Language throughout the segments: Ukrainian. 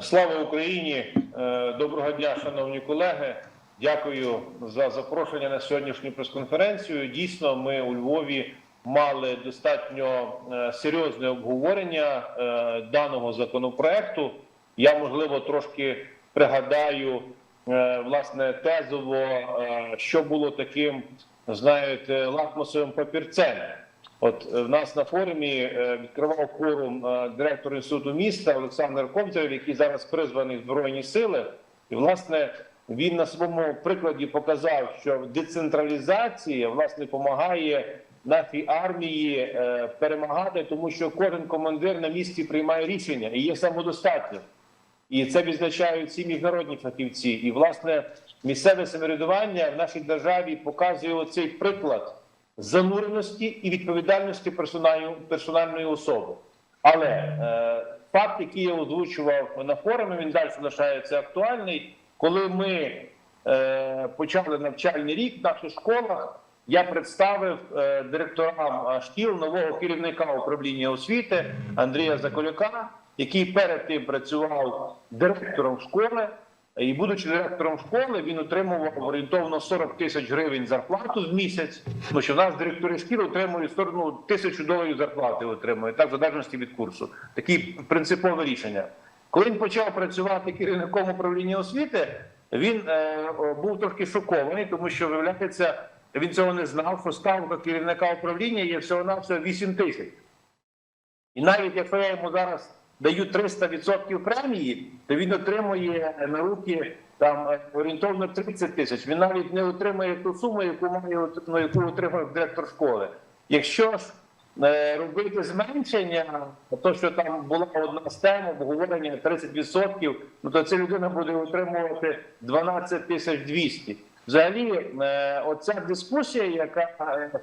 Слава Україні! Е, Доброго дня, шановні колеги. Дякую за запрошення на сьогоднішню прес-конференцію. Дійсно, ми у Львові мали достатньо е, серйозне обговорення е, даного законопроекту. Я можливо трошки пригадаю власне тезово, що було таким, знаєте, лакмусовим папірцем. От е, в нас на форумі е, відкривав форум е, директор інституту міста Олександр Ковзарєв, який зараз призваний в Збройні сили, і власне він на своєму прикладі показав, що децентралізація власне допомагає нашій армії перемагати, тому що кожен командир на місці приймає рішення і є самодостатнім. І це відзначають всі міжнародні фахівці. І власне місцеве самоврядування в нашій державі показує оцей приклад зануреності і відповідальності персональної, особи. Але е, факт, який я озвучував на форумі, він далі залишається актуальний. Коли ми е, почали навчальний рік в наших школах, я представив е, директорам е, шкіл нового керівника управління освіти Андрія Заколюка, який перед тим працював директором школи. І будучи директором школи, він отримував орієнтовно 40 тисяч гривень зарплату в місяць. Тому що в нас директори шкіл отримують ну, тисячу доларів зарплати, отримують так в залежності від курсу. Такі принципове рішення. Коли він почав працювати керівником управління освіти, він е, був трохи шокований, тому що виявляється, він цього не знав, що ставка керівника управління є всього навсього 8 тисяч. І навіть якщо я йому зараз даю 300% премії, то він отримує на руки там е, орієнтовно 30 тисяч. Він навіть не отримує ту суму, яку має ну, яку отримав директор школи. Якщо ж е, робити зменшення, то що там була одна з тем обговорення 30%, ну то ця людина буде отримувати 12 тисяч 200. Взагалі, е, оця дискусія, яка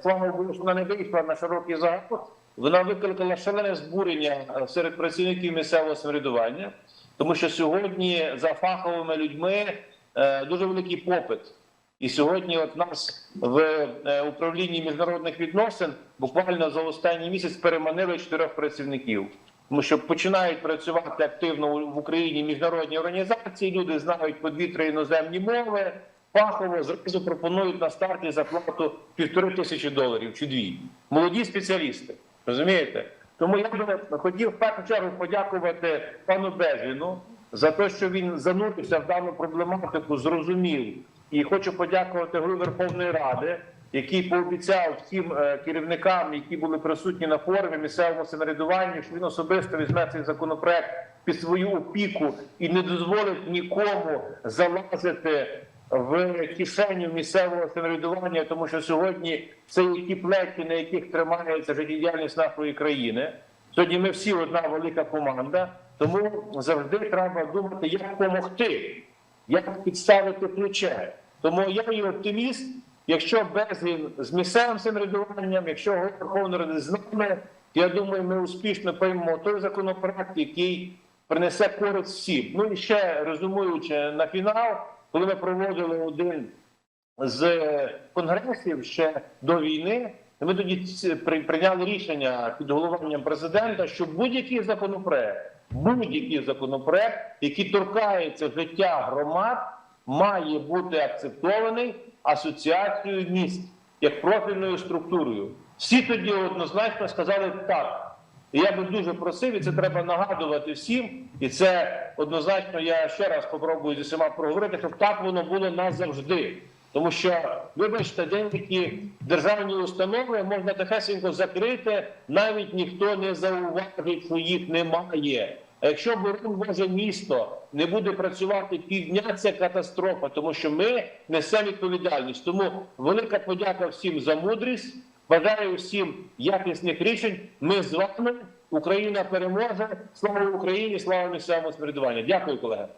слава Богу, вона не вийшла на широкий загал, вона викликала шалене збурення е, серед працівників місцевого самоврядування, тому що сьогодні за фаховими людьми е, дуже великий попит. І сьогодні, от нас в е, управлінні міжнародних відносин буквально за останній місяць переманили чотирьох працівників. Тому що починають працювати активно в Україні міжнародні організації, люди знають по дві-три іноземні мови, фахово зразу пропонують на старті зарплату півтори тисячі доларів чи дві. Молоді спеціалісти. Розумієте? Тому я би хотів в першу чергу подякувати пану Безвіну за те, що він занурився в дану проблематику, зрозумів. І хочу подякувати голові Верховної Ради, який пообіцяв всім е, керівникам, які були присутні на форумі місцевому самоврядуванні, що він особисто візьме цей законопроект під свою опіку і не дозволить нікому залазити в кишеню місцевого самоврядування, тому що сьогодні це ті плеті, на яких тримається життєдіяльність нашої країни. Сьогодні ми всі одна велика команда, тому завжди треба думати, як допомогти, як підставити плече. Тому я є оптиміст. Якщо Безгін з місцевим самоврядуванням, якщо Верховної Ради з нами, я думаю, ми успішно приймемо той законопроект, який принесе користь всім. Ну і ще резюмуючи на фінал, коли ми проводили один з конгресів ще до війни, ми тоді при- прийняли рішення під головуванням президента, що будь-який законопроект, будь-який законопроект, який торкається життя громад, має бути акцептований асоціацією міст як профільною структурою. Всі тоді однозначно сказали так. І я би дуже просив, і це треба нагадувати всім. І це однозначно я ще раз спробую зі всіма проговорити, щоб так воно було назавжди. Тому що, вибачте, деякі державні установи можна тихесенько закрити, навіть ніхто не зауважить, що їх немає. А якщо Борон Боже місто не буде працювати півдня, це катастрофа, тому що ми несемо відповідальність. Тому велика подяка всім за мудрість. Бажаю всім якісних рішень. Ми з вами. Україна переможе. Слава Україні! Слава місцевому самоврядуванню. Дякую, колеги.